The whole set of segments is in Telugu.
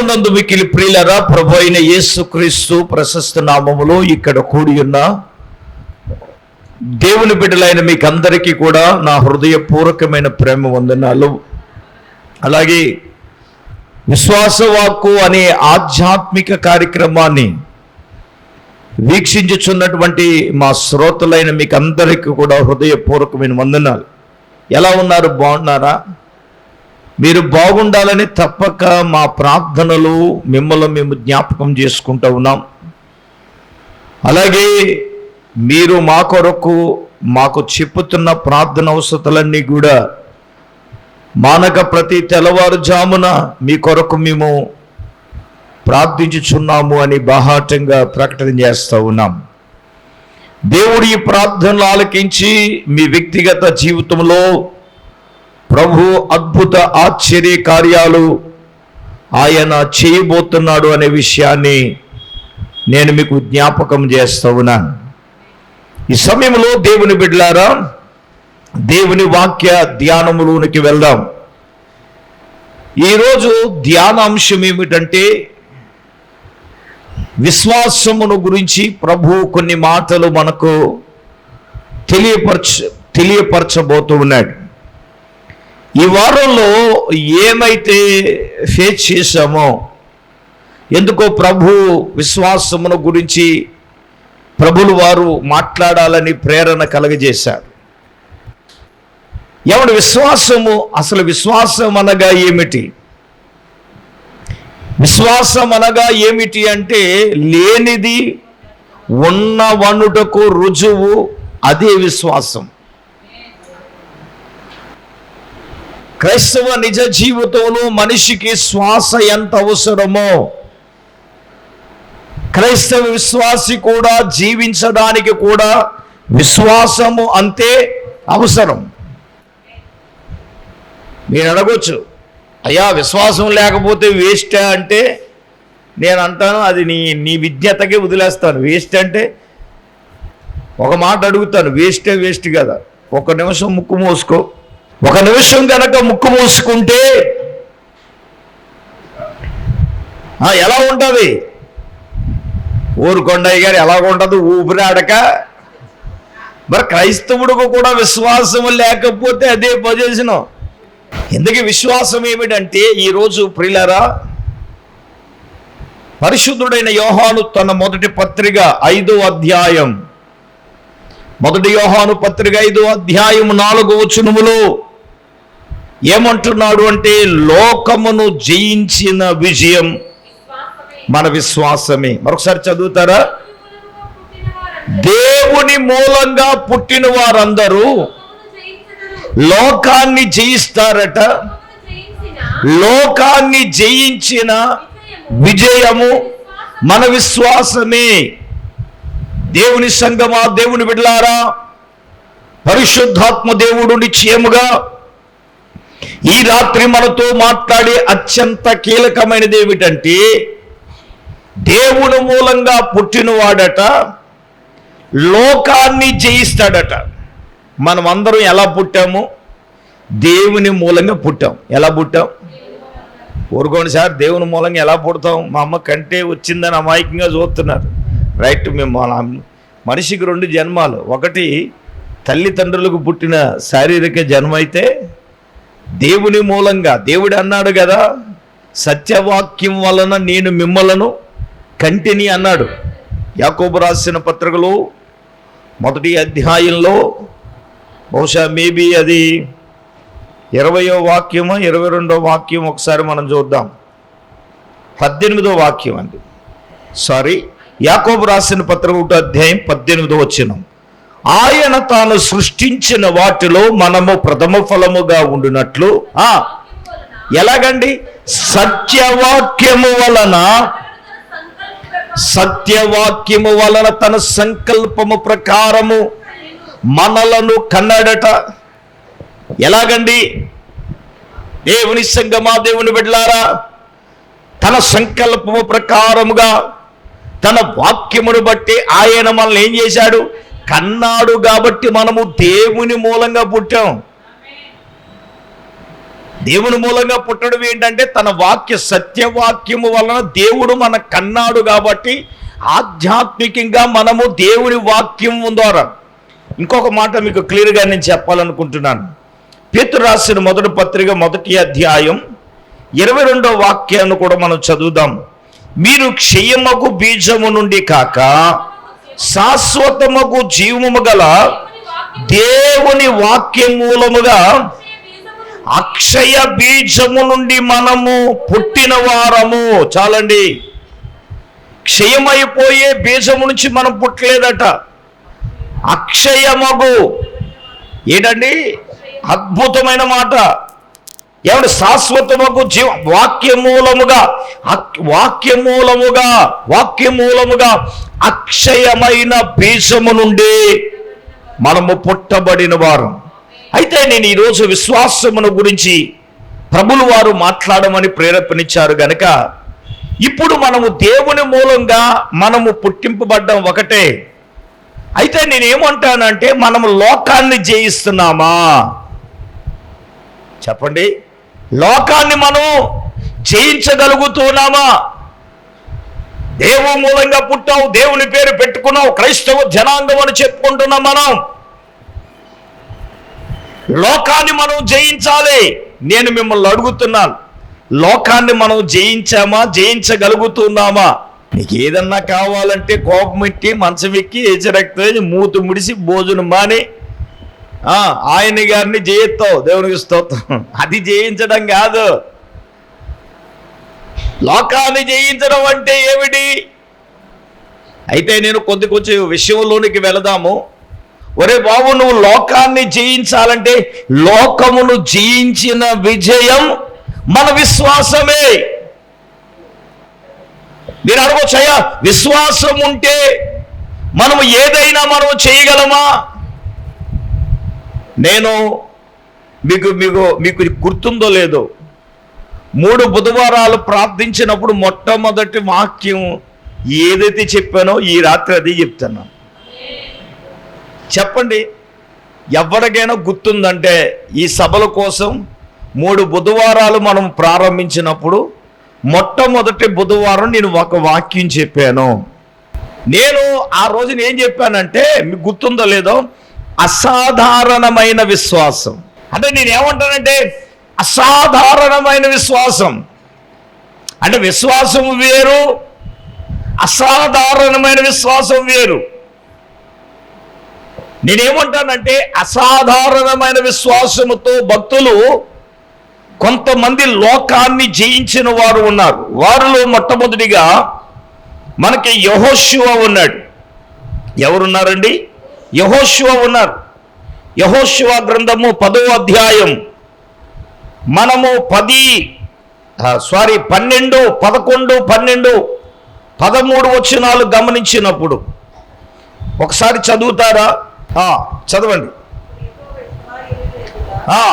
ప్రభు మికిలి ప్రియులరా ప్రభు అయిన యేసుక్రీస్తు ప్రశస్త నామములో ఇక్కడ కూడి ఉన్న దేవుని బిడ్డలైన మీకు అందరికీ కూడా నా హృదయపూర్వకమైన ప్రేమ వందనాలు. అలాగే విశ్వాసవాక్కు అనే ఆధ్యాత్మిక కార్యక్రమాన్ని వీక్షించుచున్నటువంటి మా శ్రోతలైన మీకు అందరికీ కూడా హృదయపూర్వకమైన వందనాలు. ఎలా ఉన్నారు? బాగున్నారా? మీరు బాగుండాలని తప్పక మా ప్రార్థనలు మిమ్మల్ని మేము జ్ఞాపకం చేసుకుంటూ ఉన్నాం. అలాగే మీరు మా కొరకు మాకు చెప్పుతున్న ప్రార్థన అవసరతలన్నీ కూడా మానక ప్రతి తెల్లవారుజామున మీ కొరకు మేము ప్రార్థించుచున్నాము అని బాహాటంగా ప్రకటన చేస్తూ ఉన్నాం. దేవుడి ప్రార్థనలు ఆలకించి మీ వ్యక్తిగత జీవితంలో ప్రభు అద్భుత ఆశ్చర్య కార్యాలు ఆయన చేయబోతున్నాడు అనే విషయాన్ని నేను మీకు జ్ఞాపకం చేస్తూ ఉన్నాను. ఈ సమయంలో దేవుని బిడ్డలారా దేవుని వాక్య ధ్యానములోనికి వెళ్దాం. ఈరోజు ధ్యానాంశం ఏమిటంటే విశ్వాసమును గురించి ప్రభు కొన్ని మాటలు మనకు తెలియపరచ తెలియపరచబోతూ ఉన్నాడు. ఈ వారంలో ఏమైతే ఫేస్ చేశామో ఎందుకో ప్రభు విశ్వాసమును గురించి ప్రభులు వారు మాట్లాడాలని ప్రేరణ కలగజేశారు. ఎవడు విశ్వాసము? అసలు విశ్వాసం అనగా ఏమిటి? విశ్వాసం అనగా ఏమిటి అంటే లేనిది ఉన్న వనుటకు రుజువు అదే విశ్వాసం. క్రైస్తవ నిజ జీవితంలో మనిషికి శ్వాస ఎంత అవసరమో క్రైస్తవ విశ్వాసి కూడా జీవించడానికి కూడా విశ్వాసము అంతే అవసరం. మీరు అడగొచ్చు అయ్యా విశ్వాసం లేకపోతే వేస్ట్ అంటే నేను అంటాను అది నీ నీ విజ్ఞతకే వదిలేస్తాను. వేస్ట్ అంటే ఒక మాట అడుగుతాను వేస్టే వేస్ట్ కదా. ఒక నిమిషం ముక్కు మోసుకో. ఒక నిమిషం కనుక ముక్కు మూసుకుంటే ఎలా ఉంటుంది? ఊరుకొండయ్య గారు ఎలా ఉంటుంది ఊపిరాడక మరి క్రైస్తవుడికి కూడా విశ్వాసం లేకపోతే అదే పొజిషను ఎందుకు విశ్వాసం ఏమిటంటే ఈరోజు ప్రిలరా పరిశుద్ధుడైన యోహాను తన మొదటి పత్రిక ఐదో అధ్యాయం. మొదటి యోహాను పత్రిక ఐదో అధ్యాయం నాలుగో వచనములో ఏమంటున్నాడు అంటే లోకమును జయించిన విజయం మన విశ్వాసమే. మరొకసారి చదువుతారా? దేవుని మూలంగా పుట్టిన వారందరూ లోకాన్ని జయిస్తారట. లోకాన్ని జయించిన విజయము మన విశ్వాసమే. దేవుని సంగమా దేవుని బిడ్లారా పరిశుద్ధాత్మ దేవుడు నిశ్చయముగా ఈ రాత్రి మనతో మాట్లాడే అత్యంత కీలకమైనది ఏమిటంటే దేవుడు మూలంగా పుట్టినవాడట లోకాన్ని జయిస్తాడట. మనం అందరం ఎలా పుట్టాము? దేవుని మూలంగా పుట్టాం. ఎలా పుట్టాం? ఊరుకోండి సార్ దేవుని మూలంగా ఎలా పుడతాం? మా అమ్మ కంటే వచ్చిందని అమాయకంగా చూస్తున్నారు. రైట్ మేము మనిషికి రెండు జన్మాలు. ఒకటి తల్లిదండ్రులకు పుట్టిన శారీరక జన్మ అయితే దేవుని మూలంగా దేవుడు అన్నాడు కదా సత్యవాక్యం వలన నేను మిమ్మలను కంటిని అన్నాడు. యాకోబు రాసిన పత్రికలో మొదటి అధ్యాయంలో బహుశా మేబీ అది ఇరవయో వాక్యమో ఇరవై రెండో వాక్యం ఒకసారి మనం చూద్దాం. పద్దెనిమిదో వాక్యం అండి. సారీ యాకోబు రాసిన పత్రిక ఒకటో అధ్యాయం పద్దెనిమిదో వచ్చినాం ఆయన తాను సృష్టించిన వాటిలో మనము ప్రథమ ఫలముగా ఉండినట్లు ఎలాగండి? సత్యవాక్యము వలన సత్యవాక్యము వలన తన సంకల్పము ప్రకారము మనలను కన్నడట. ఎలాగండి? దేవుని సంగమా దేవుని బిడ్డలారా తన సంకల్పము ప్రకారముగా తన వాక్యమును బట్టి ఆయన మనల్ని ఏం చేశాడు? కన్నాడు కాబట్టి మనము దేవుని మూలంగా పుట్టాం. దేవుని మూలంగా పుట్టడం ఏంటంటే తన వాక్య సత్యవాక్యము వలన దేవుడు మన కన్నాడు కాబట్టి ఆధ్యాత్మికంగా మనము దేవుని వాక్యం ద్వారా. ఇంకొక మాట మీకు క్లియర్గా నేను చెప్పాలనుకుంటున్నాను. పేతురు రాసిన మొదటి పత్రిక మొదటి అధ్యాయం ఇరవై రెండో వాక్యాన్ని కూడా మనం చదువుదాం. మీరు క్షయమకు బీజము నుండి కాక శాశ్వతముకు జీవము గల దేవుని వాక్యం మూలముగా అక్షయ బీజము నుండి మనము పుట్టిన వారము. చాలండి. క్షయమైపోయే బీజము నుంచి మనం పుట్టలేదట. అక్షయమగు. ఏంటండి? అద్భుతమైన మాట. ఏమంటే శాశ్వతముకు జీవ వాక్యమూలముగా వాక్యమూలముగా వాక్యమూలముగా అక్షయమైన బీజము నుండి మనము పుట్టబడిన వారు. అయితే నేను ఈరోజు విశ్వాసమును గురించి ప్రభులు వారు మాట్లాడమని ప్రేరేపణించారు గనక ఇప్పుడు మనము దేవుని మూలంగా మనము పుట్టింపబడ్డం ఒకటే. అయితే నేనేమంటానంటే మనము లోకాన్ని జయిస్తున్నామా? చెప్పండి. లోకాన్ని మనం జయించగలుగుతున్నామా? దేవు మూలంగా పుట్టావు దేవుని పేరు పెట్టుకున్నావు క్రైస్తవ జనాంగం అని చెప్పుకుంటున్నాం మనం. లోకాన్ని మనం జయించాలి. నేను మిమ్మల్ని అడుగుతున్నాను లోకాన్ని మనం జయించామా జయించగలుగుతున్నామా? నీకు ఏదన్నా కావాలంటే కోపం ఎట్టి మంచం ఎక్కి హెచ్చరెక్తే మూతు ముడిసి భోజనం మాని ఆయన గారిని జయిస్తావు. దేవునికి స్తోత్రం. అది జయించడం కాదు. లోకాన్ని జయించడం అంటే ఏమిటి? అయితే నేను కొద్ది కొంచెం విషయంలోనికి వెళదాము. ఒరే బాబు నువ్వు లోకాన్ని జయించాలంటే లోకమును జయించిన విజయం మన విశ్వాసమే. నేను అడగొచ్చయ్యా విశ్వాసం ఉంటే మనము ఏదైనా మనం చేయగలమా? నేను మీకు మీకు మీకు గుర్తుందో లేదో మూడు బుధవారాలు ప్రార్థించినప్పుడు మొట్టమొదటి వాక్యం ఏదైతే చెప్పానో ఈ రాత్రి అది చెప్తాను చెప్పండి ఎవరికైనా గుర్తుందంటే ఈ సభల కోసం మూడు బుధవారాలు మనం ప్రారంభించినప్పుడు మొట్టమొదటి బుధవారం నేను ఒక వాక్యం చెప్పాను. నేను ఆ రోజున ఏం చెప్పానంటే మీకు గుర్తుందో లేదో అసాధారణమైన విశ్వాసం. అంటే నేను ఏమంటానంటే అసాధారణమైన విశ్వాసం. అంటే విశ్వాసం వేరు అసాధారణమైన విశ్వాసం వేరు. నేనేమంటానంటే అసాధారణమైన విశ్వాసముతో భక్తులు కొంతమంది లోకాన్ని జయించిన వారు ఉన్నారు. వారిలో మొట్టమొదటిగా మనకి యహోశివ ఉన్నాడు. ఎవరున్నారండి? యహోశివ ఉన్నారు. యహోశివ గ్రంథము పదో అధ్యాయం. మనము పది సారీ పన్నెండు పదకొండు పన్నెండు పదమూడు వచ్చినాలు గమనించినప్పుడు. ఒకసారి చదువుతారా? చదవండి. చూడండి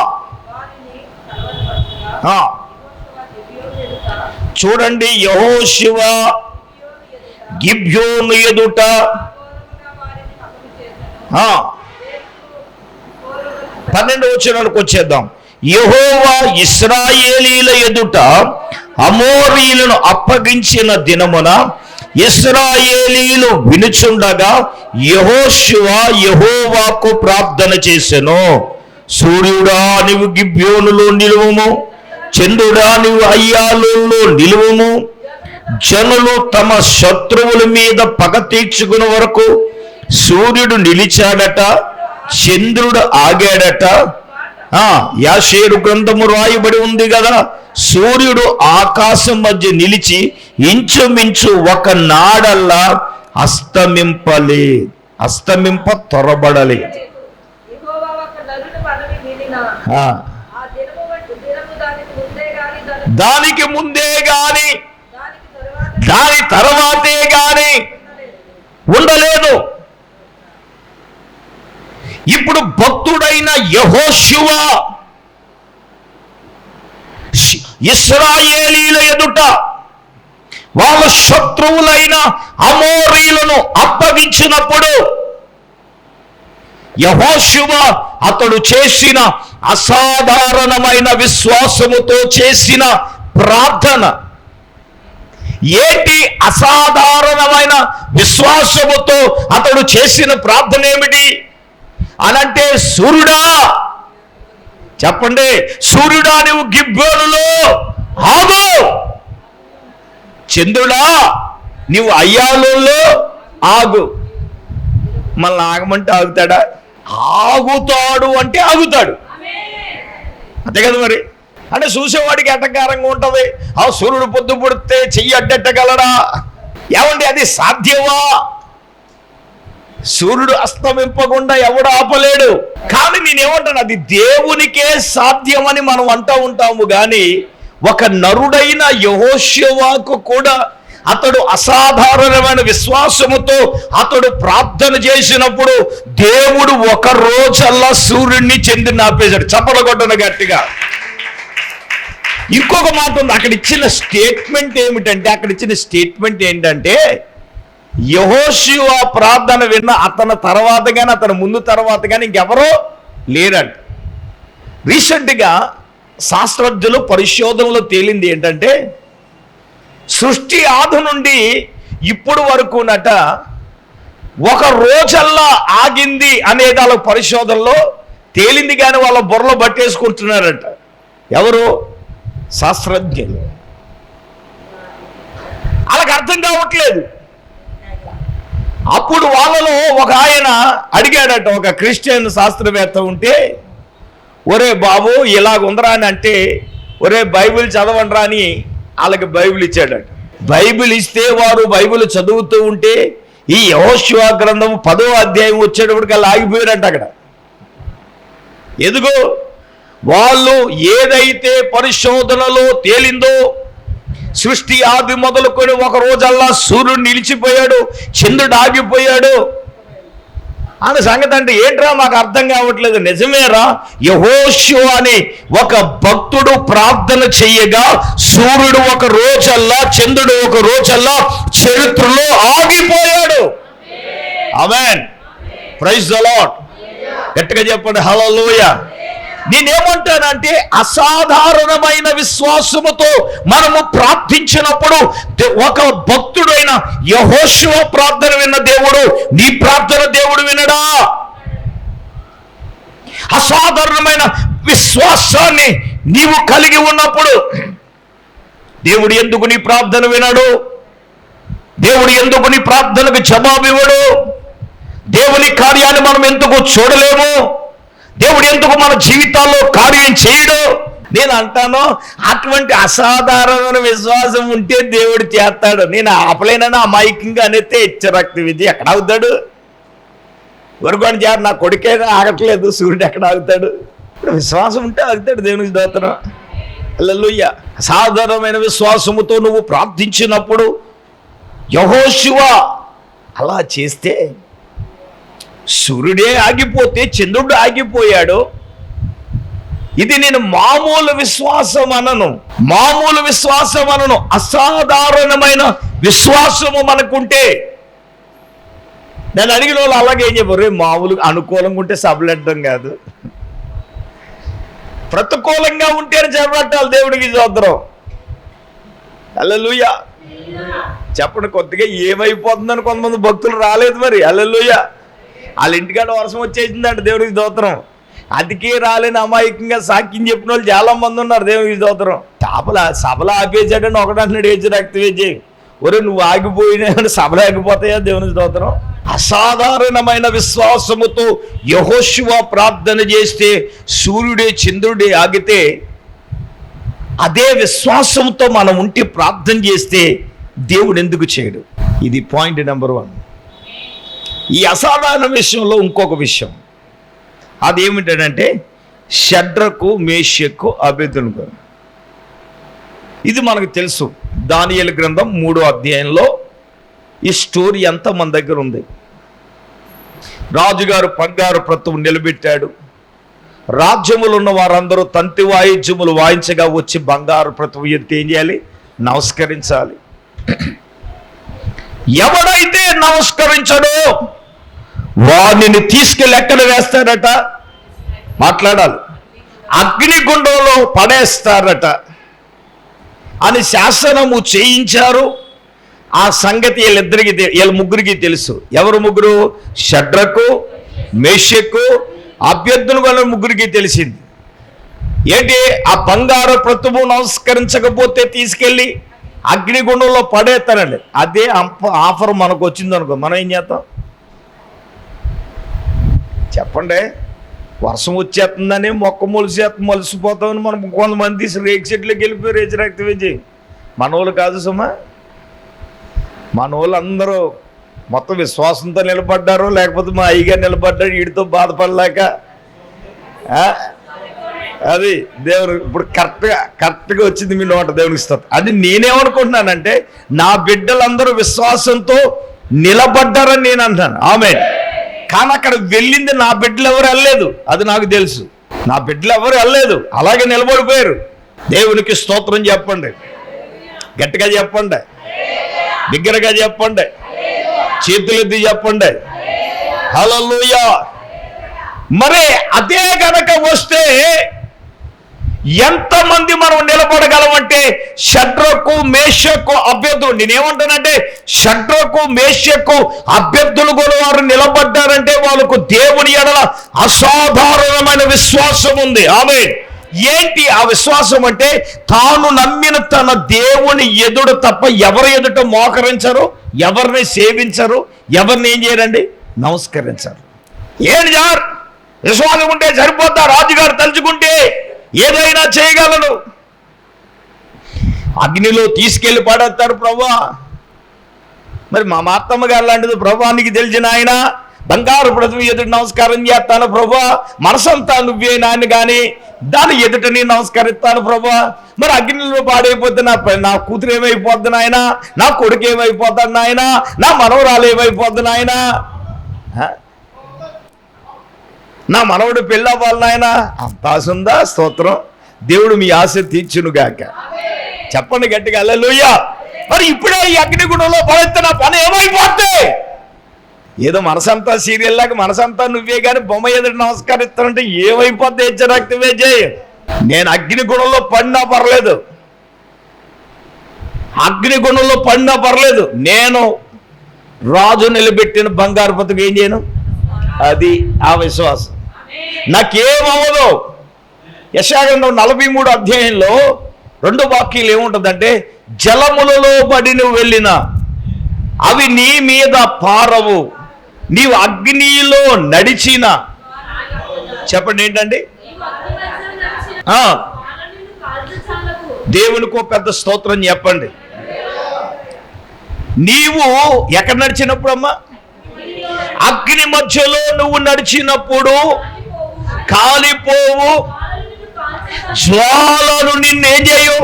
యహో చూడండి యహోశివ గిబ్యోను ఎదుట పన్నెండు వచనాలకు వచ్చేద్దాం. యహోవా ఇస్రాయేలీల ఎదుట అమోరీలను అప్పగించిన దినమున ఇస్రాయేలీలు వినుచుండగా యహోశివ యహోవాకు ప్రార్థన చేసెను. సూర్యుడా నీవు గిబ్యోనులో నిలువము చంద్రుడా నీవు అయ్యాలో నిలువము. జనులు తమ శత్రువుల మీద పగ తీర్చుకున్న వరకు సూర్యుడు నిలిచాడట చంద్రుడు ఆగాడట. యాషేరు గ్రంథము రాయబడి ఉంది కదా. సూర్యుడు ఆకాశం మధ్య నిలిచి ఇంచుమించు ఒక నాడల్లా అస్తమింపలే అస్తమింప త్వరబడలే. దానికి ముందే గాని దాని దాని తర్వాతే గాని ఉండలేదు. ఇప్పుడు భక్తుడైన యహోశివ ఇస్రాయేలీల ఎదుట వాళ్ళ శత్రువులైన అమోరీలను అప్పగించినప్పుడు యహోశివ అతడు చేసిన అసాధారణమైన విశ్వాసముతో చేసిన ప్రార్థన. ఏంటి అసాధారణమైన విశ్వాసముతో అతడు చేసిన ప్రార్థన ఏమిటి? అనంటే సూర్యుడా? చెప్పండి సూర్యుడా నువ్వు గిబ్బోలులో ఆగు! చంద్రుడా నీవు అయ్యాలో ఆగు. మళ్ళీ ఆగమంటే ఆగుతాడా? ఆగుతాడు అంటే ఆగుతాడు. అంతే కదా మరి? అంటే చూసేవాడికి ఎటకారంగా ఉంటుంది? ఆ సూర్యుడు పొద్దు పుడితే చెయ్యి అడ్డెట్టగలడా? ఏమండి అది సాధ్యమా? సూర్యుడు అస్తమింపకుండా ఎవడు ఆపలేడు. కానీ నేనేమంటాను అది దేవునికే సాధ్యమని మనం అంటూ ఉంటాము. కానీ ఒక నరుడైన యహోశివాకు కూడా అతడు అసాధారణమైన విశ్వాసముతో అతడు ప్రార్థన చేసినప్పుడు దేవుడు ఒక రోజల్లా సూర్యుడిని చెంది ఆపేశాడు చప్పలగొట్టను గట్టిగా. ఇంకొక మాట ఉంది. అక్కడ ఇచ్చిన స్టేట్మెంట్ ఏమిటంటే అక్కడ ఇచ్చిన స్టేట్మెంట్ ఏంటంటే యహోశివ ప్రార్థన విన్న అతని తర్వాత కానీ అతని ముందు తర్వాత కానీ ఇంకెవరో లేరంట. రీసెంట్గా శాస్త్రజ్ఞులు పరిశోధనలో తేలింది ఏంటంటే సృష్టి ఆది నుండి ఇప్పుడు వరకు నట ఒక రోజల్లా ఆగింది అనేది వాళ్ళ పరిశోధనలో తేలింది కానీ వాళ్ళ బుర్రలో పట్టేసుకుంటున్నారంట ఎవరు? శాస్త్రజ్ఞులు. వాళ్ళకి అర్థం కావట్లేదు. అప్పుడు వాళ్ళలో ఒక ఆయన అడిగాడట ఒక క్రిస్టియన్ శాస్త్రవేత్త ఉంటే ఒరే బాబు ఇలాగుందరా అని అంటే ఒరే బైబిల్ చదవండిరా అని వాళ్ళకి బైబిల్ ఇచ్చాడట. బైబిల్ ఇస్తే వారు బైబిల్ చదువుతూ ఉంటే ఈ యహోశివ గ్రంథం పదో అధ్యాయం వచ్చేటప్పటికల్లా ఆగిపోయారంట అక్కడ. ఎందుకు? వాళ్ళు ఏదైతే పరిశోధనలో తేలిందో సృష్టి ఆది మొదలుకొని ఒక రోజల్లా సూర్యుడు నిలిచిపోయాడు చంద్రుడు ఆగిపోయాడు. అనే సంగతి అంటే ఏంట్రా మాకు అర్థం కావట్లేదు. నిజమేరా? యహోషు అని ఒక భక్తుడు ప్రార్థన చెయ్యగా సూర్యుడు ఒక రోజల్లా చంద్రుడు ఒక రోజల్లా చరిత్రలో ఆగిపోయాడు. అమెన్ ప్రైజ్ ద లాట్ గట్టిగా చెప్పండి హలోయ నేనేమంటానంటే అసాధారణమైన విశ్వాసముతో మనము ప్రార్థించినప్పుడు ఒక భక్తుడైన యహోశివ ప్రార్థన విన్న దేవుడు నీ ప్రార్థన దేవుడు వినడా? అసాధారణమైన విశ్వాసాన్ని నీవు కలిగి ఉన్నప్పుడు దేవుడు ఎందుకు నీ ప్రార్థన వినడు? దేవుడు ఎందుకు నీ ప్రార్థనకు జవాబు ఇవ్వడు దేవుని కార్యాన్ని మనం ఎందుకు చూడలేము? దేవుడు ఎందుకు మన జీవితాల్లో కార్యం చేయడు? నేను అంటాను అటువంటి అసాధారణమైన విశ్వాసం ఉంటే దేవుడు చేస్తాడు. నేను ఆపలేనని అమాయకంగా అనేతే ఇచ్చరక్తి విధి ఎక్కడ అవుతాడు? వరకొని చేరు నా కొడుకే ఆగట్లేదు సూర్యుడు ఎక్కడ ఆగుతాడు? ఇప్పుడు విశ్వాసం ఉంటే ఆగుతాడు దేవునికి దోతనం అల్లెలుయ్య అసాధారణమైన విశ్వాసముతో నువ్వు ప్రార్థించినప్పుడు యహోశివ అలా చేస్తే సూర్యుడే ఆగిపోతే చంద్రుడు ఆగిపోయాడు. ఇది నేను మామూలు విశ్వాసం అనను. మామూలు విశ్వాసం అనను. అసాధారణమైన విశ్వాసము మనకుంటే. నేను అడిగిన వాళ్ళు అలాగే ఏం చెప్పారు? "రే, మామూలుగా అనుకూలంగా ఉంటే సబలెట్టడం కాదు. ప్రతికూలంగా ఉంటేనే చెప్పట్టాలి దేవుడికి చూద్దరం అల్లెలుయ్య చెప్పండి కొద్దిగా ఏమైపోతుందని కొంతమంది భక్తులు రాలేదు మరి. అల్లెలుయ్య వాళ్ళ ఇంటికాడ వర్షం వచ్చేసిందంట దేవుడికి దోత్రం అతికే రాలేని అమాయకంగా సాక్ష్యం చెప్పిన వాళ్ళు చాలా మంది ఉన్నారు దేవుడికి దోత్రం చేపల సభలు ఆపేసాడని ఒకటంటున్నాడు ఏజ్ రక్త వేజే ఒరే నువ్వు ఆగిపోయినా సభలు ఆగిపోతాయా దేవుని దోత్రం అసాధారణమైన విశ్వాసముతో యహోశివ ప్రార్థన చేస్తే సూర్యుడే చంద్రుడే ఆగితే అదే విశ్వాసంతో మనం ఉంటే ప్రార్థన చేస్తే దేవుడు ఎందుకు చేయడు? ఇది పాయింట్ నెంబర్ వన్. ఈ అసాధారణ విషయంలో ఇంకొక విషయం. అదేమిటంటే షడ్రకు మేషకు అభ్యర్థులకు ఇది మనకు తెలుసు. దానియలు గ్రంథం మూడో అధ్యాయంలో ఈ స్టోరీ అంతా మన దగ్గర ఉంది. రాజుగారు బంగారు ప్రతువు నిలబెట్టాడు. రాజ్యములు ఉన్న వారందరూ తంతి వాయిద్యములు వాయించగా వచ్చి బంగారు ప్రతువు ఎత్తి ఏం చేయాలి? నమస్కరించాలి. ఎవడైతే నమస్కరించడో వాడిని తీసుకెళ్ళి ఎక్కడ వేస్తాడట మాట్లాడాలి. అగ్నిగుండంలో పడేస్తారట. అని శాసనము చేయించారు. ఆ సంగతి వీళ్ళిద్దరికి వీళ్ళ ముగ్గురికి తెలుసు. ఎవరు ముగ్గురు? షడ్రకు మేషకు అభ్యర్థులు వాళ్ళ ముగ్గురికి తెలిసింది. ఏంటి? ఆ బంగారు ప్రతిభ నమస్కరించకపోతే తీసుకెళ్ళి అగ్నిగుండంలో పడేస్తారండి అదే ఆఫర్ మనకు వచ్చిందనుకో మనం ఏం చేస్తాం? చెప్పండి. వర్షం వచ్చేస్తుందని మొక్క మొలిసేస్తుంది మొలిసిపోతామని మనం కొంతమంది రేక్ చెట్లోకి వెళ్ళిపోయి రేచి రక్తవేజి మన వాళ్ళు కాదు సుమా. మన వాళ్ళు అందరూ మొత్తం విశ్వాసంతో నిలబడ్డారు లేకపోతే మా అయ్యగారు నిలబడ్డాడు వీడితో బాధపడలేక. అది దేవుడు ఇప్పుడు కరెక్ట్గా కరెక్ట్గా వచ్చింది మీ నోట దేవునికి ఇస్తుంది అది నేనేమనుకుంటున్నానంటే నా బిడ్డలందరూ విశ్వాసంతో నిలబడ్డారని నేను అంటాను ఆమె కానీ అక్కడ వెళ్ళింది నా బిడ్డలు ఎవరు వెళ్ళలేదు. అది నాకు తెలుసు. నా బిడ్డలు ఎవరు వెళ్ళలేదు. అలాగే నిలబడిపోయారు. దేవునికి స్తోత్రం చెప్పండి. గట్టిగా చెప్పండి. బిగ్గరగా చెప్పండి. చేతులెత్తి చెప్పండి. హలో మరి అదే కనుక వస్తే ఎంతమంది మనం నిలబడగలమంటే షడ్రకు మేషకు అభ్యర్థులు. నేనేమంటానంటే షడ్రకు మేషకు అభ్యర్థులు కూడా వారు నిలబడ్డారంటే వాళ్ళకు దేవుని ఎడల అసాధారణమైన విశ్వాసం ఉంది. ఆమె ఏంటి ఆ విశ్వాసం అంటే తాను నమ్మిన తన దేవుని ఎదుడు తప్ప ఎవరి ఎదుట మోకరించరు ఎవరిని సేవించరు ఎవరిని ఏం చేయరండి? నమస్కరించరు. ఏంటి సార్? విశ్వాసం ఉంటే సరిపోతా రాజుగారు తలుచుకుంటే ఏదైనా చేయగలడు అగ్నిలో తీసుకెళ్ళి పడేస్తారు ప్రభా మరి మా మాతమ్మ గారు లాంటిది ప్రభా నీకు తెలిసిన ఆయన? బంగారు ప్రతిమ ఎదుటి నమస్కారం చేస్తాను ప్రభా మనసంతా నువ్వే నాయన కానీ దాని ఎదుట నేను నమస్కరిస్తాను ప్రభా మరి అగ్నిలో పాడైపోతే నా నా కూతురు ఏమైపోద్ది నాయన? నా కొడుకు ఏమైపోతాడు నాయన? నా మనవరాలు ఏమైపోద్ది నాయన? నా మనవడు పెళ్ళ అవ్వాలి నాయన. అంత ఆశ ఉందా స్తోత్రం. దేవుడు మీ ఆశ తీర్చునుగాక చెప్పండి గట్టిగా అల్లెలుయ్యా మరి ఇప్పుడే ఈ అగ్నిగుణంలో పడెత్తిన పని ఏమైపోతే ఏదో మనసంతా సీరియల్ లాగా మనసంతా నువ్వే కానీ బొమ్మ ఎదురు నమస్కరిస్తానంటే ఏమైపోద్ది హెచ్చరాక్తివే చేయి నేను అగ్నిగుణంలో పడినా పర్లేదు. అగ్నిగుణంలో పడినా పర్లేదు. నేను రాజు నిలబెట్టిన బంగారు బతుకు ఏం చేయను? అది ఆ విశ్వాసం. నాకేమవ్వదు. యశాగంధం నలభై మూడు అధ్యాయంలో రెండు వాక్యాలు ఏముంటుందంటే జలములలో పడి నువ్వు వెళ్ళిన అవి నీ మీద పారవు. నీవు అగ్నిలో నడిచిన. చెప్పండి ఏంటండి? దేవునికో పెద్ద స్తోత్రం చెప్పండి. నీవు ఎక్కడ నడిచినప్పుడు అమ్మా? అగ్ని మధ్యలో నువ్వు నడిచినప్పుడు కాలిపోవు. జ్వాలను నిన్ను నిన్నేం చేయు?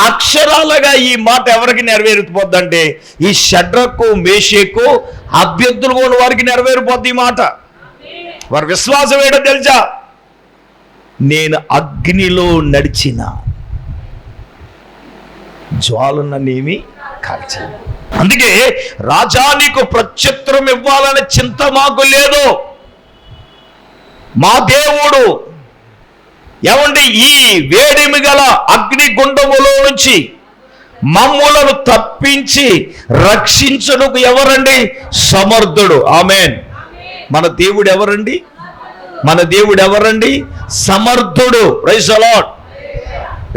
అక్షరాలుగా ఈ మాట ఎవరికి నెరవేరిపోద్దంటే ఈ షడ్రకు మేషకు అభ్యర్థులు కూడా వారికి నెరవేరిపోద్ది ఈ మాట. వారి విశ్వాసం ఏంటో తెలుసా? నేను అగ్నిలో నడిచిన జ్వాలు నన్నేమి కాల్చి అందుకే రాజా నీకు ప్రత్యుత్తరం ఇవ్వాలనే చింత మాకు లేదు. మా దేవుడు ఏమండి ఈ వేడిమి గల అగ్ని గుండములో నుంచి మమ్ములను తప్పించి రక్షించుటకు ఎవరండి? సమర్థుడు. ఆమెన్. మన దేవుడు ఎవరండి? మన దేవుడు ఎవరండి? సమర్థుడు. ప్రైజ్ అలాట్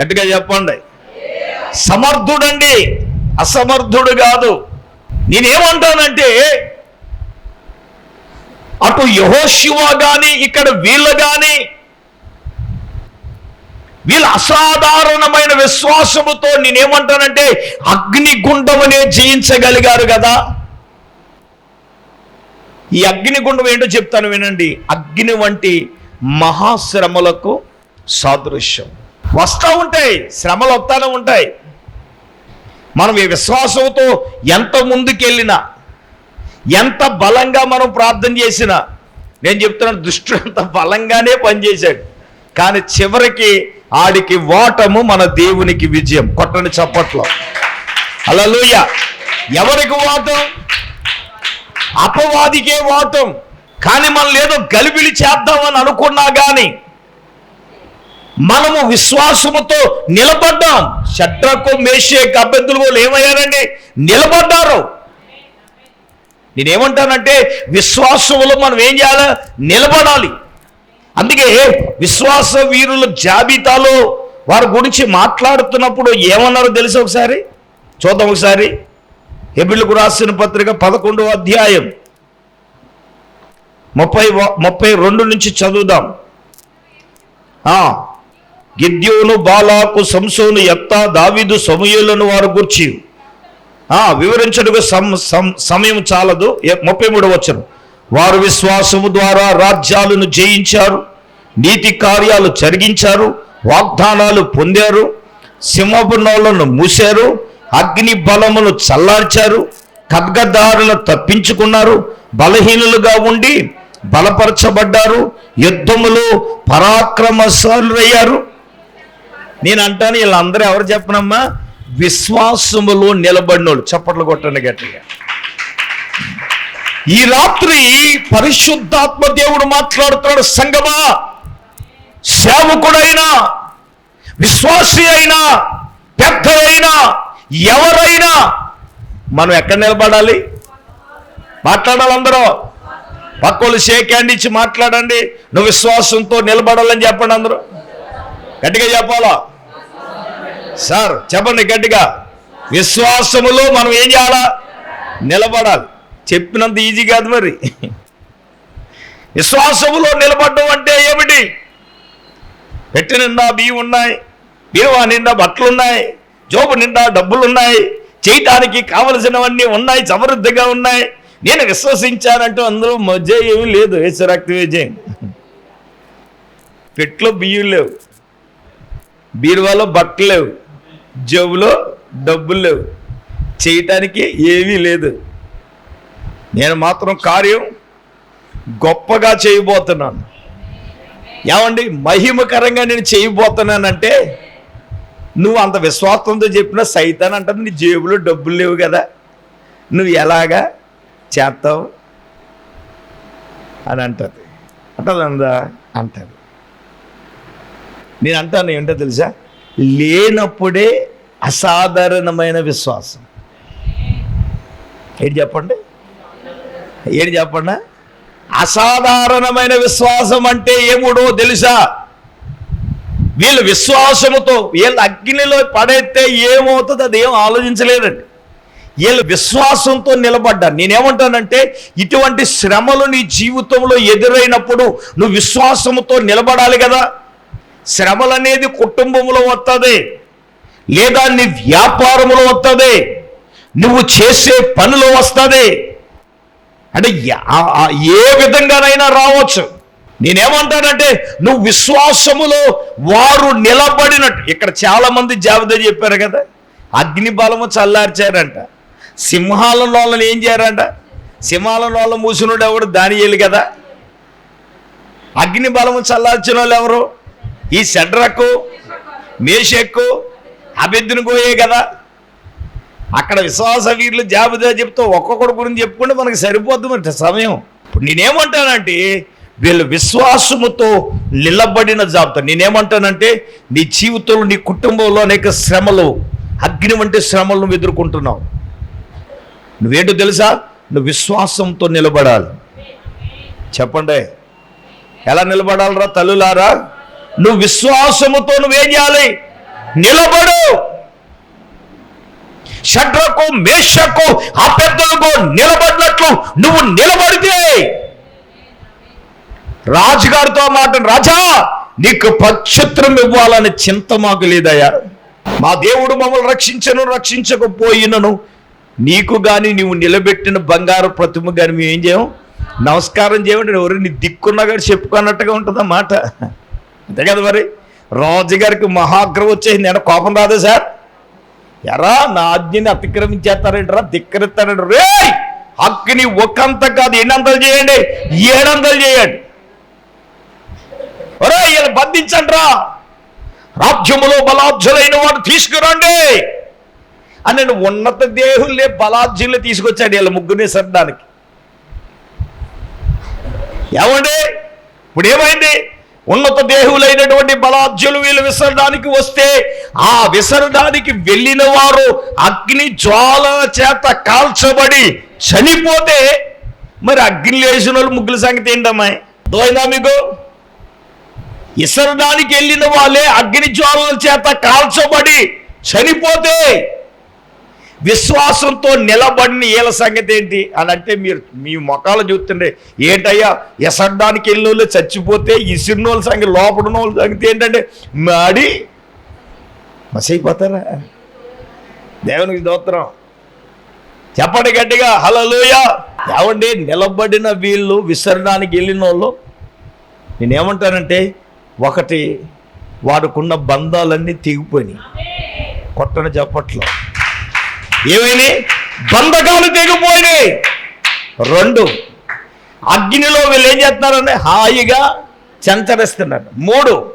గట్టిగా చెప్పండి. సమర్థుడండి. అసమర్థుడు కాదు. నేనేమంటానంటే అటు యహోశివ గాని ఇక్కడ వీళ్ళు గాని వీళ్ళ అసాధారణమైన విశ్వాసముతో నేనేమంటానంటే అగ్నిగుండమనే జయించగలిగారు కదా. ఈ అగ్నిగుండం ఏంటో చెప్తాను వినండి. అగ్ని వంటి మహాశ్రమలకు సాదృశ్యం. వస్తూ ఉంటాయి శ్రమలు వస్తానే ఉంటాయి. మనం ఈ విశ్వాసంతో ఎంత ముందుకెళ్ళినా ఎంత బలంగా మనం ప్రార్థన చేసినా నేను చెప్తున్నాను దుష్టుడు అంత బలంగానే పనిచేశాడు. కానీ చివరికి ఆడికి ఓటము మన దేవునికి విజయం కొట్టని చప్పట్లో. అలలుయ ఎవరికి ఓటం? అపవాదికే ఓటం. కానీ మనం ఏదో గలిబిలి చేద్దామని అనుకున్నా కానీ మనము విశ్వాసముతో నిలబడ్డాం. షట్రకు మేషే అభ్యర్థులు ఏమయ్యారండి? నిలబడ్డారు. నేనేమంటానంటే విశ్వాసములు మనం ఏం చేయాలి? నిలబడాలి. అందుకే విశ్వాస వీరుల జాబితాలో వారి గురించి మాట్లాడుతున్నప్పుడు ఏమన్నారో తెలుసు ఒకసారి? చూద్దాం ఒకసారి. ఎబిళ్ళకు రాసిన పత్రిక పదకొండవ అధ్యాయం ముప్పై ముప్పై రెండు నుంచి చదువుదాం. గిద్యోను బాలాకు సంసోను ఎత్త దావిదు సమూహలను వారు గుర్చి. వివరించడానికి సం సం- సమయం చాలదు. ముప్పై మూడు వచ్చను వారు విశ్వాసము ద్వారా రాజ్యాలను జయించారు నీతి కార్యాలు జరిగించారు వాగ్దానాలు పొందారు సింహపు మూశారు అగ్ని బలమును చల్లార్చారు ఖడ్గదారులను తప్పించుకున్నారు బలహీనులుగా ఉండి బలపరచబడ్డారు యుద్ధములో పరాక్రమశాలురయ్యారు. నేను అంటాను వీళ్ళందరూ ఎవరు చెప్పనమ్మా? విశ్వాసములో నిలబడినోళ్ళు చప్పట్లు కొట్టండి గట్టిగా. ఈ రాత్రి పరిశుద్ధాత్మ దేవుడు మాట్లాడుతున్నాడు సంగమా. సేవకుడైనా విశ్వాసి అయినా పెద్దలైనా ఎవరైనా మనం ఎక్కడ నిలబడాలి? మాట్లాడాలి అందరూ. పక్కోళ్ళు షేక్ హ్యాండ్ ఇచ్చి మాట్లాడండి. నువ్వు విశ్వాసంతో నిలబడాలని చెప్పండి అందరూ. గట్టిగా చెప్పాలా? సార్ చెప్పండి గట్టిగా. విశ్వాసములో మనం ఏం చేయాలా? నిలబడాలి. చెప్పినంత ఈజీ కాదు మరి. విశ్వాసములో నిలబడడం అంటే ఏమిటి? పెట్టి నిండా బియ్యం ఉన్నాయి బీరువా నిండా బట్టలు ఉన్నాయి జోబు నిండా డబ్బులు ఉన్నాయి చేయటానికి కావలసినవన్నీ ఉన్నాయి సమృద్ధిగా ఉన్నాయి. నేను విశ్వసించానంటూ అందరూ మధ్య ఏమీ లేదు. వేసరక్తి విజయం పెట్లో బియ్యం లేవు. బీరువాలో బట్టలు లేవు. జేబులో డబ్బులు లేవు. చేయటానికి ఏమీ లేదు. నేను మాత్రం కార్యం గొప్పగా చేయబోతున్నాను. ఏమండి? మహిమకరంగా నేను చేయబోతున్నానంటే నువ్వు అంత విశ్వాసంతో చెప్పిన సైతాన్ అంటుంది నీ జేబులో డబ్బులు లేవు కదా. నువ్వు ఎలాగా చేస్తావు అని అంటది. అంటదందా అంటారు నేను అంటాను ఏంటో తెలుసా? లేనప్పుడే అసాధారణమైన విశ్వాసం. ఏంటి చెప్పండి? ఏంటి చెప్పండి? అసాధారణమైన విశ్వాసం అంటే ఏముడో తెలుసా? వీళ్ళు విశ్వాసముతో వీళ్ళు అగ్నిలో పడేస్తే ఏమవుతుంది అది ఏం ఆలోచించలేదండి. వీళ్ళు విశ్వాసంతో నిలబడ్డారు. నేనేమంటానంటే ఇటువంటి శ్రమలు నీ జీవితంలో ఎదురైనప్పుడు నువ్వు విశ్వాసముతో నిలబడాలి కదా. శ్రమలు అనేది కుటుంబంలో వస్తుంది లేదా నీ వ్యాపారంలో వస్తుంది నువ్వు చేసే పనులు వస్తుంది. అంటే ఏ విధంగానైనా రావచ్చు. నేనేమంటానంటే నువ్వు విశ్వాసములో వారు నిలబడినట్టు ఇక్కడ చాలామంది జాబితా చెప్పారు కదా అగ్ని బలము చల్లార్చారంట. సింహాల వాళ్ళని ఏం చేయారంట? సింహాల వాళ్ళ మూసినోడు ఎవడు? దాని కదా. అగ్ని బలము చల్లార్చిన వాళ్ళు ఎవరు? ఈ సెడ్రకు మేషెక్కు అభ్యర్థిని పోయే కదా. అక్కడ విశ్వాస వీరులు జాబితా చెప్తూ ఒక్కొక్కడి గురించి చెప్పుకుంటే మనకి సరిపోద్ది మరి సమయం. ఇప్పుడు నేనేమంటానంటే వీళ్ళు విశ్వాసముతో నిలబడిన జాబితా. నేనేమంటానంటే నీ జీవితంలో నీ కుటుంబంలో అనేక శ్రమలు అగ్ని వంటి శ్రమలు నువ్వు ఎదుర్కొంటున్నావు. నువ్వేంటో తెలుసా? నువ్వు విశ్వాసంతో నిలబడాలి. చెప్పండి. ఎలా నిలబడాలరా తల్లులారా? నువ్వు విశ్వాసముతో నువ్వేం చేయాలి? నిలబడు. షడ్రకు మేషకు అభ్యర్థులకు నిలబడినట్లు నువ్వు నిలబడితే రాజుగారితో మాట రాజా నీకు పక్షత్రం ఇవ్వాలని చింత మాకు లేదయ్యా. మా దేవుడు మమ్మల్ని రక్షించను రక్షించకపోయినను. నీకు గాని నువ్వు నిలబెట్టిన బంగారు ప్రతిమ కానీ మేము ఏం చేయం? నమస్కారం చేయమంటే ఎవరు నీ దిక్కున్నా కానీ చెప్పుకున్నట్టుగా ఉంటుంది మాట అంతే కదా మరి? రాజుగారికి మహాగ్రహం వచ్చేసింది. ఏమన్నా కోపం రాదు సార్. ఎరా నా ఆజ్ఞని అతిక్రమించేస్తారంటరా ధిక్కరిస్తారంట రే హక్కుని ఒకంత కాదు. ఎన్నంతలు చేయండి? ఏడంతలు చేయండి. ఒరే ఈయన బంధించండి రా రాజ్యములో బలాధ్యులైన వాడు తీసుకురండి. అని నేను ఉన్నత దేహులే బలాధ్యులే తీసుకొచ్చాడు వీళ్ళ ముగ్గురిని సరడానికి ఏమండి? ఇప్పుడు ఏమైంది? ఉన్నత దేహులైనటువంటి బలాజ్యులు వీళ్ళు విసరడానికి వస్తే ఆ విసరడానికి వెళ్ళిన వారు అగ్ని జ్వాల చేత కాల్చబడి చనిపోతే మరి అగ్ని లేచిన వాళ్ళు ముగ్గుల సంగతి ఏంటమ్మా దోయిందా మీకు? ఇసరడానికి వెళ్ళిన వాళ్ళే అగ్ని జ్వాలల చేత కాల్చబడి చనిపోతే విశ్వాసంతో నిలబడిన వీళ్ళ సంగతి ఏంటి? అని అంటే మీరు మీ మొఖాలు చూస్తుండే ఏంటయ్యా ఎసరడానికి వెళ్ళినోళ్ళు చచ్చిపోతే ఇసిరినోళ్ళ సంగతి లోపడిన వాళ్ళ సంగతి ఏంటంటే మాడి మసైపోతారా? దేవునికి దోత్రం చెప్పండి గట్టిగా హలలోయ ఏమండి నిలబడిన వీళ్ళు విసరడానికి వెళ్ళిన వాళ్ళు నేనేమంటానంటే ఒకటి వాడుకున్న బంధాలన్నీ తెగిపోయినాయి. కొట్టని చెప్పట్లో ఏమైనాయి బంధకాలు తెగిపోయినాయి. రెండు అగ్నిలో వీళ్ళు ఏం చేస్తున్నారంటే హాయిగా చెంచరిస్తున్నారు. మూడు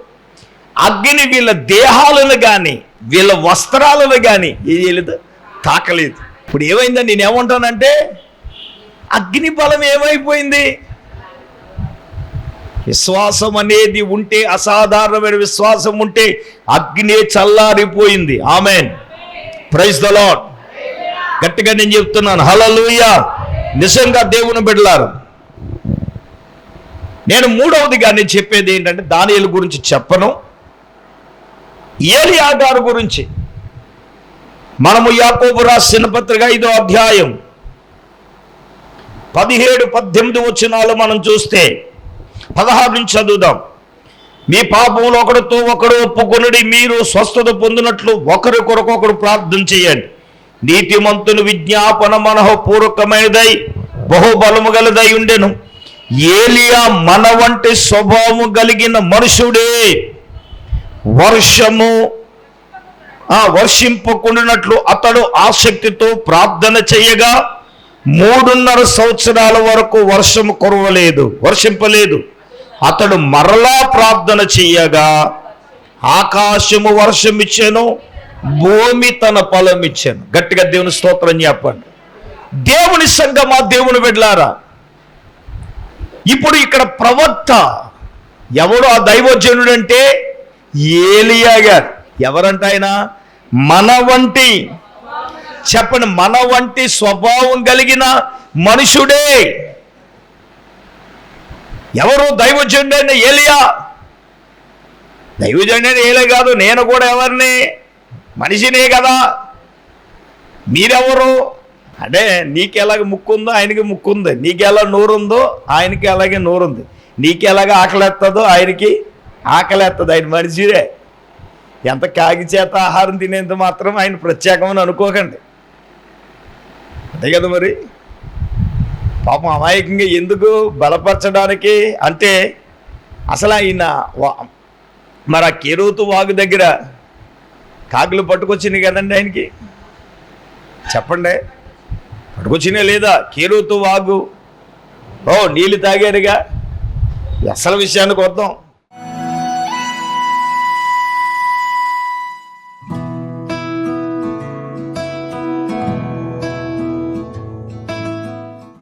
అగ్ని వీళ్ళ దేహాలను కానీ వీళ్ళ వస్త్రాలను కానీ ఏం చేయలేదు తాకలేదు. ఇప్పుడు ఏమైందని నేను ఏమంటానంటే అగ్ని బలం ఏమైపోయింది? విశ్వాసం అనేది ఉంటే అసాధారణమైన విశ్వాసం ఉంటే అగ్ని చల్లారిపోయింది. ఆమెన్. ప్రైజ్ ద లాడ్ గట్టిగా నేను చెప్తున్నాను. హలలుయ నిజంగా దేవుని బిడ్డలారు నేను మూడవదిగా నేను చెప్పేది ఏంటంటే దానియలు గురించి చెప్పను. ఏలియా గారు గురించి. మనము యాకోబు రాసిన పత్రిక ఐదో అధ్యాయం పదిహేడు పద్దెనిమిది వచనాలు మనం చూస్తే పదహారు నుంచి చదువుదాం. మీ పాపములు ఒకరితో ఒకడు ఒప్పుకొనుడి మీరు స్వస్థత పొందినట్లు ఒకరి కొరకు ప్రార్థన చేయండి. నీతిమంతుని విజ్ఞాపన మనఃపూర్వకమైనదై బహుబలము గలదై ఉండెను. ఏలియా మన వంటి స్వభావము కలిగిన మనుషుడే. వర్షము ఆ వర్షింపకుండినట్లు అతడు ఆసక్తితో ప్రార్థన చేయగా మూడున్నర సంవత్సరాల వరకు వర్షము కురవలేదు వర్షింపలేదు. అతడు మరలా ప్రార్థన చెయ్యగా ఆకాశము వర్షం ఇచ్చాను భూమి తన ఫలం ఇచ్చాను. గట్టిగా దేవుని స్తోత్రం చెప్పండి. దేవుని సంగమా దేవుని బిడ్లారా ఇప్పుడు ఇక్కడ ప్రవక్త ఎవడు ఆ దైవజనుడు అంటే ఏలియా గారు. ఎవరంట ఆయన? మన వంటి చెప్పండి మన వంటి స్వభావం కలిగిన మనుషుడే. ఎవరు దైవజనుడైన ఏలియా? దైవజనుడైన ఏలే కాదు నేను కూడా ఎవరిని? మనిషినే కదా. మీరెవరు? అంటే నీకు ఎలాగ ముక్కు ఉందో ఆయనకి ముక్కుంది. నీకెలా నీకు ఎలా నోరుందో ఆయనకి అలాగే నోరుంది. నీకు ఎలాగ ఆకలేస్తుందో ఆయనకి ఆకలేస్తుంది ఆయన మనిషిరే. ఎంత కాగి చేత ఆహారం తినేంత మాత్రం ఆయన ప్రత్యేకమని అనుకోకండి. అంతే కదా మరి. పాపం అమాయకంగా ఎందుకు బలపరచడానికి? అంటే అసలు ఆయన వా- మరి ఆ కేరోతు వాగు దగ్గర కాకులు పట్టుకొచ్చింది కదండి ఆయనకి? చెప్పండి. పట్టుకొచ్చినా లేదా? కేరోతు వాగు. ఓ నీళ్ళు తాగారుగా? అసలు విషయానికి వద్దాం.